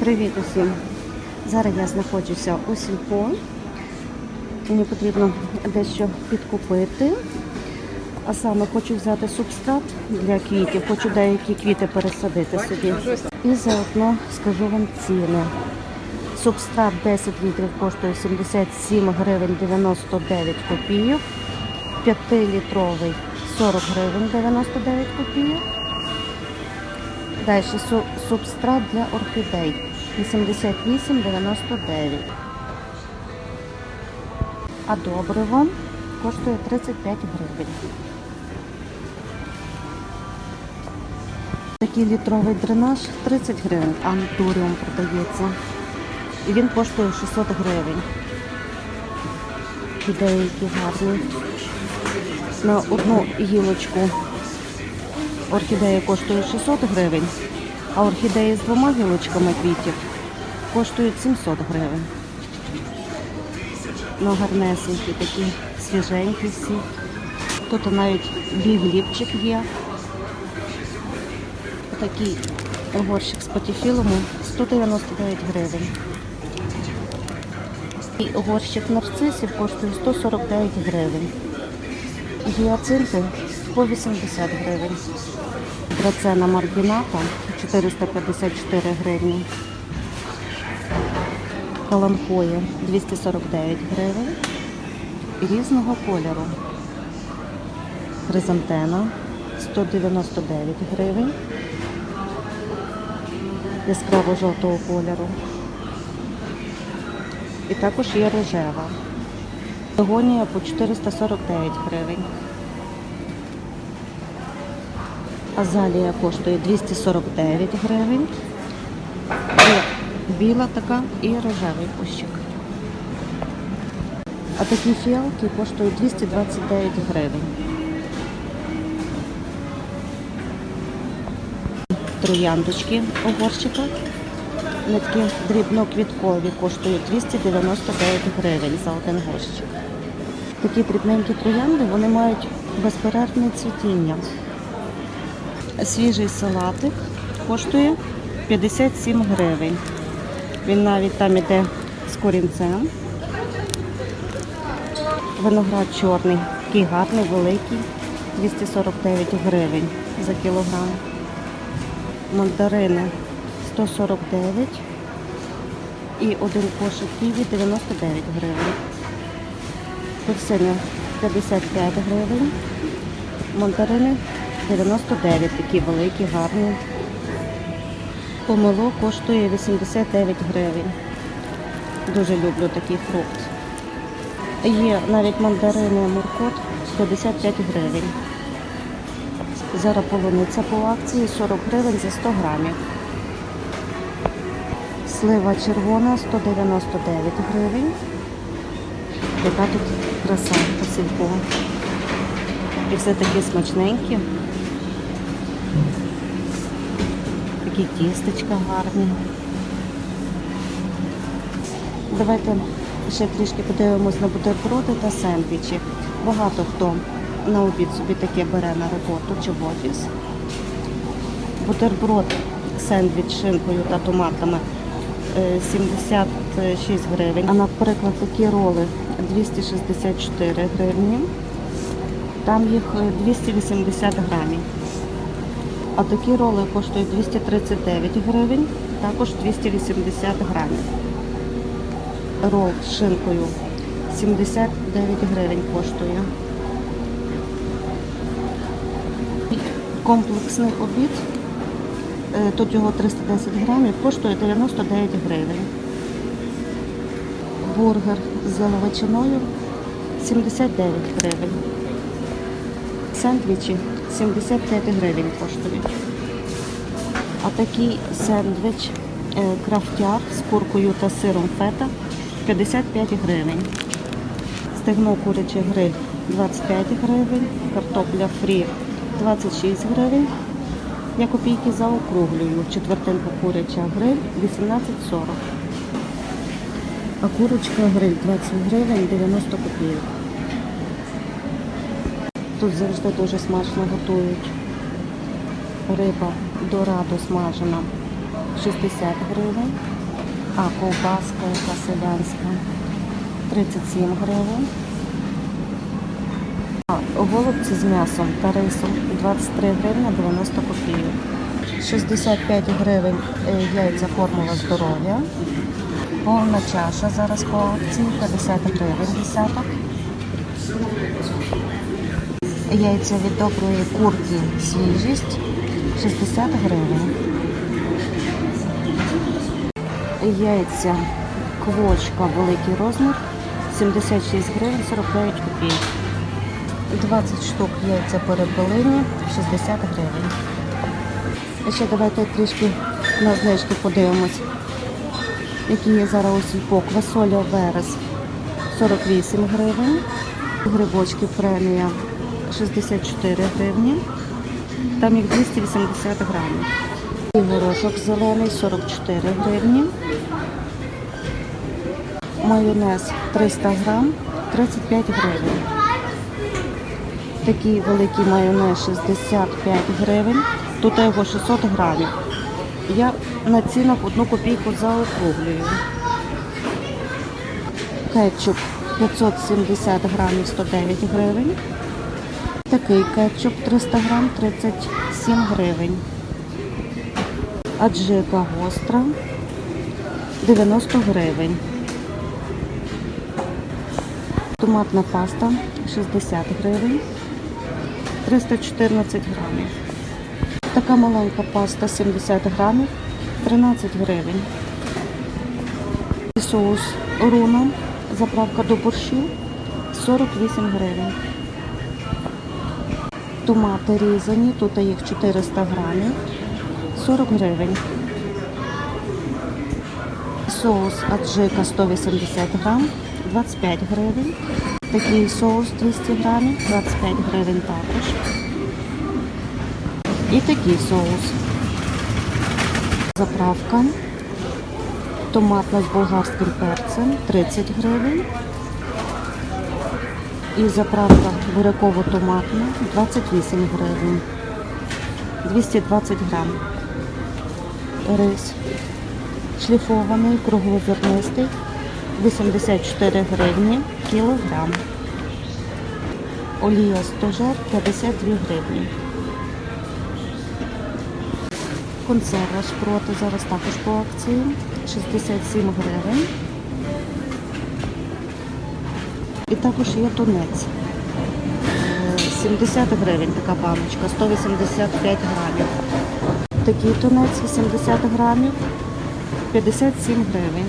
Привіт усім! Зараз я знаходжуся у сільпо. Мені потрібно дещо підкупити. А саме хочу взяти субстрат для квітів, хочу деякі квіти пересадити собі. І заодно скажу вам ціни. Субстрат 10 літрів коштує 77 гривень 99 копійок. 5-літровий 40 гривень 99 копійок. Далі су- субстрат для орхідей 88,99. А добриво коштує 35 гривень. Такий літровий дренаж 30 гривень. Антуріум продається. І він коштує 600 гривень. Ідеї які гарні. На одну гілочку орхідея коштує 600 гривень, а орхідеї з двома гілочками квітів коштують 700 гривень. Ну, гарнесенькі такі, свіженькі всі. Тут навіть бігліпчик є. Такий горщик з патіфілому 199 гривень. І горщик нарцисів коштує 149 гривень. Гіацинти по 80 гривень. Драцена маргіната 454 гривні. Каланхоя 249 гривень. Різного кольору. Хризантена 199 гривень. Яскраво жовтого кольору. І також є рожева. Погонія по 449 гривень. Азалія коштує 249 гривень. Є біла така і рожевий кущик. А такі фіалки коштують 229 гривень. Трояндочки у горщиках. Дрібноквіткові коштують 299 гривень за один горщик. Такі дрібненькі троянди вони мають безперервне цвітіння. Свіжий салатик коштує 57 гривень. Він навіть там іде з корінцем. Виноград чорний, такий гарний, великий, 249 гривень за кілограм. Мандарини 149 і один кошик ківі 99 гривень. Персини 55 гривень. Мандарини 99, такі великі, гарні. Помело коштує 89 гривень. Дуже люблю такий фрукт. Є навіть мандарини муркот 55 гривень. Зараз полуниця по акції 40 гривень за 100 грамів. Слива червона 199 гривень. Яка тут краса посилкова. І все такі смачненькі. Такі тістечка гарні. Давайте ще трішки подивимось на бутерброди та сендвічі. Багато хто на обід собі таке бере на роботу чи в офіс. Бутерброд, сендвіч з шинкою та томатами е, 76 гривень. А наприклад, такі роли 264 гривні. Там їх е, 280 грамів. А такі роли коштують 239 гривень, також 280 грамів. Рол з шинкою 79 гривень коштує. Комплексний обід, е, тут його 310 грамів, коштує 99 гривень. Бургер з яловичиною 79 гривень. Сендвічі 75 гривень коштують. А такий сендвіч е, крафтяр з куркою та сиром фета 55 гривень. Стегно курячий гриль 25 гривень, картопля фрі 26 гривень. Я копійки заокруглюю. Четвертинка куряча гриль 18,40. А курочка гриль 20 гривень 90 копійок. Тут завжди дуже смачно готують. Риба дорадо смажена 60 гривень. А ковбаска яка селянська 37 гривень. А голубці з м'ясом та рисом 23 гривні 90 копійок. 65 гривень е, яйця формула здоров'я. Повна чаша зараз по акції 50 гривень десяток. Яйця від доброї курки свіжість 60 гривень. Яйця квочка великий розмір 76 гривень 49 копійок. 20 штук яйця перепелині 60 гривень. Ще давайте трішки на знижки подивимось, які є зараз у сільпо. Квасоля верес 48 гривень. Грибочки премія 64 гривні. Там їх 280 грамів. І горошок зелений 44 гривні. Майонез 300 грам 35 гривень. Такий великий майонез 65 гривень. Тут його 600 грамів. Я на цінах одну копійку заокруглюю. Кетчуп 570 грамів 109 гривень. Такий кетчуп 300 грам 37 гривень. Аджика гостра 90 гривень. Томатна паста 60 гривень. 314 грамів. Така маленька паста 70 грамів 13 гривень. І соус руна, заправка до борщу 48 гривень. Томати різані, тут їх 400 грамів 40 гривень. Соус аджика 180 грам 25 гривень. Такий соус 200 грамів 25 гривень також. І такий соус. Заправка. Томатна з болгарським перцем 30 гривень. І заправка буряково-томатна 28 гривень. 220 грам. Рис шліфований, круглозернистий 84 гривні кілограм. Олія стожар 52 гривні. Консерва шпроти зараз також по акції 67 гривень. І також є тунець. Е, 70 гривень така баночка, 185 грамів. Такий тунець 80 грамів, 57 гривень.